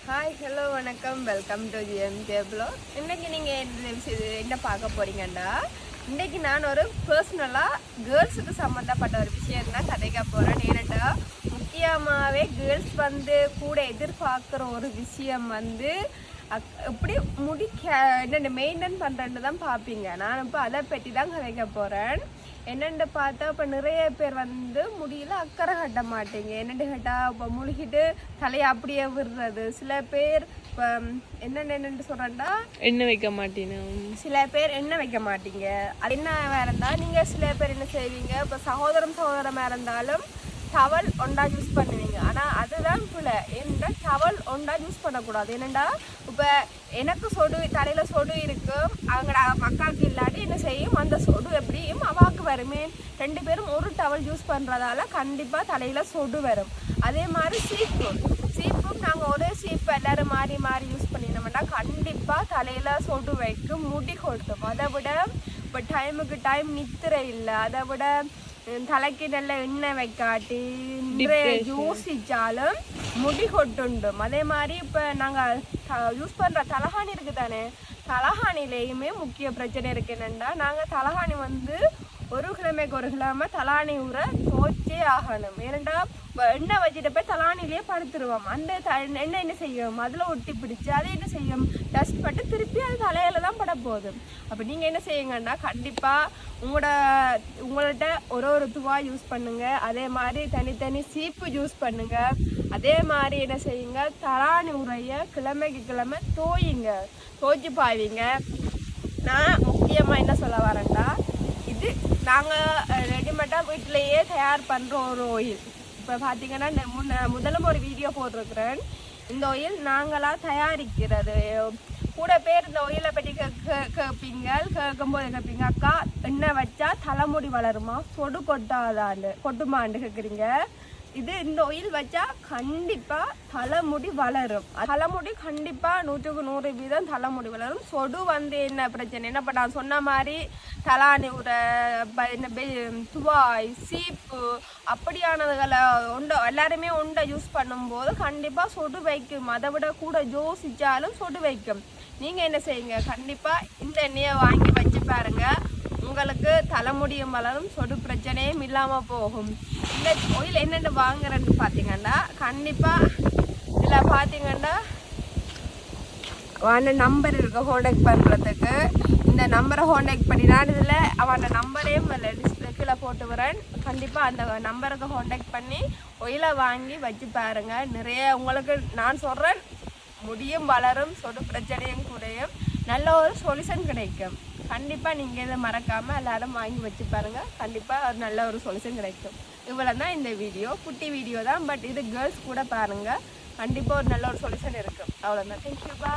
Hi hello வணக்கம். Welcome to GM blog இன்றைக்கி நீங்கள் என்ன விஷயம் என்ன பார்க்க போறீங்கன்னா இன்றைக்கி நான் ஒரு பர்சனலாக கேர்ள்ஸுக்கு சம்மந்தப்பட்ட ஒரு விஷயம் தான் கதைக்க போகிறேன் ஏனெண்டா முக்கியமாகவே கேர்ள்ஸ் வந்து கூட எதிர்பார்க்குற ஒரு விஷயம் வந்து எப்படி முடி என்னென்ன மெயின்டைன் பண்ணுறேன்னு தான் பார்ப்பீங்க நான் இப்போ அதை பற்றி தான் கதைக்க போகிறேன் என்னென்னு பார்த்தா இப்போ நிறைய பேர் வந்து முடியல அக்கறை கட்ட மாட்டீங்க. என்னென்னு கேட்டால் இப்போ முழுகிட்டு தலையை அப்படியே விடுறது. சில பேர் இப்போ என்னென்ன என்னென்னு சொல்கிறேன்டா என்ன வைக்க மாட்டேன்னு சில பேர் என்ன வைக்க மாட்டீங்க. அது என்ன இருந்தால் நீங்கள் சில பேர் என்ன செய்வீங்க? இப்போ சகோதரம் சகோதரமாக இருந்தாலும் டவல் ஒண்டா யூஸ் பண்ணுவீங்க. ஆனால் அதுதான் பிள்ளை ஏன்னா டவல் ஒண்டா யூஸ் பண்ணக்கூடாது. என்னண்டா இப்போ எனக்கு சொடு தலையில் சொடு இருக்கும் அவங்களோட அக்காவுக்கு இல்லாட்டி என்ன செய்யும்? அந்த சொடு எப்படியும் அவாக்கு வருமே. ரெண்டு பேரும் ஒரு டவல் யூஸ் பண்ணுறதால கண்டிப்பாக தலையில் சொடு வரும். அதே மாதிரி சீப்பு சீப்பும் நாங்கள் ஒரே சீப்பு எல்லாரும் மாறி மாறி யூஸ் பண்ணினோம்னா கண்டிப்பாக தலையில் சொடு வைக்கும். முடி கொட்டும். அதை விட இப்போ டைமுக்கு டைம் நித்திர இல்லை. அதை விட தலைக்கு நல்ல எண்ணெய் வைக்காட்டி நிறைய யோசிச்சாலும் முடி கொட்டுண்டும் அதே மாதிரி இப்போ நாங்கள் யூஸ் பண்ணுற தலகாணி இருக்குது தானே தலகாணிலேயுமே முக்கிய பிரச்சனை இருக்கு என்னென்னா நாங்கள் தலகாணி வந்து ஒரு ஒரு கிழமை தலாணி ஊற துவைச்சே ஆகணும் ஏனண்டா எண்ணெய் வச்சுட்டு போய் தலாணிலேயே படுத்துருவோம். அந்த த எண்ணெய் என்ன செய்யும்? அதில் ஒட்டி பிடிச்சி அதை என்ன செய்யும்? டஸ்ட் பட்டு திருப்பி அது தலையில் தான் பட போகுது. அப்போ நீங்கள் என்ன செய்யுங்கன்னா கண்டிப்பாக உங்களோட உங்கள்கிட்ட ஒரு ஒரு துவாக யூஸ் பண்ணுங்கள் அதே மாதிரி தனித்தனி சீப்பு யூஸ் பண்ணுங்கள் அதே மாதிரி என்ன செய்யுங்க? தலாணி உரைய கிழமைக்கு கிழமை தோயுங்க தோய்ச்சி பாய்வீங்க நான் முக்கியமாக என்ன சொல்ல வரேன்டா இது நாங்கள் ரெடிமேடாக வீட்டிலேயே தயார் பண்ணுற ஒரு ஆயில் இப்போ பார்த்தீங்கன்னா முன்ன முதலும் ஒரு வீடியோ போட்டிருக்கிறேன். இந்த ஆயில் நாங்களாக தயாரிக்கிறது. கூட பேர் இந்த ஒயிலை பற்றி கேட்பீங்க கேட்கும்போது கேட்பீங்க அக்கா எண்ணெய் வச்சா தலைமுடி வளருமா? சொடு கொட்டாதாண்டு கொட்டுமாண்டு கேட்குறீங்க இது இந்த ஆயில் வச்சா கண்டிப்பா தலைமுடி வளரும். தலைமுடி கண்டிப்பா நூற்றுக்கு நூறு வீதம் தலைமுடி வளரும். சொடு வந்து என்ன பிரச்சனை? என்ன இப்ப நான் சொன்ன மாதிரி தலானி உரை என்ன துவாய் சீப்பு அப்படியானதுகளை உண்டை எல்லாருமே உண்டை யூஸ் பண்ணும்போது கண்டிப்பா சொடு வைக்கும். அதை விட கூட யோசிச்சாலும் சொடு வைக்கும். நீங்க என்ன செய்யுங்க? கண்டிப்பா இந்த எண்ணெயை வாங்கி வச்சு பாருங்க. உங்களுக்கு தலைமுடியும் வளரும் சொடு பிரச்சனையும் இல்லாமல் போகும். இந்த ஆயில் என்னென்ன வாங்குறேன்னு பார்த்தீங்கன்னா கண்டிப்பாக இதில் பார்த்தீங்கன்னா அவன் நம்பர் இருக்குது காண்டாக்ட் பண்ணுறதுக்கு இந்த நம்பரை காண்டாக்ட் பண்ணி நான் இதில் அவன் நம்பரையும் டிஸ்பிளே கீழே போட்டு வரேன் கண்டிப்பாக அந்த நம்பருக்கு காண்டாக்ட் பண்ணி ஒயிலை வாங்கி வச்சு பாருங்கள் நிறைய உங்களுக்கு நான் சொல்கிறேன் முடியும் வளரும் சொடு பிரச்சனையும் குறையும். நல்ல ஒரு சொல்யூஷன் கிடைக்கும். கண்டிப்பாக நீங்கள் இதை மறக்காமல் எல்லாரும் வாங்கி வச்சு பாருங்கள் கண்டிப்பாக ஒரு நல்ல ஒரு சொல்யூஷன் கிடைக்கும். இவ்வளோ தான் இந்த வீடியோ குட்டி வீடியோ தான் பட் இது கேர்ள்ஸ் கூட பாருங்கள் கண்டிப்பாக ஒரு நல்ல ஒரு சொல்யூஷன் இருக்கும். அவ்வளோதான் தேங்க்யூ பா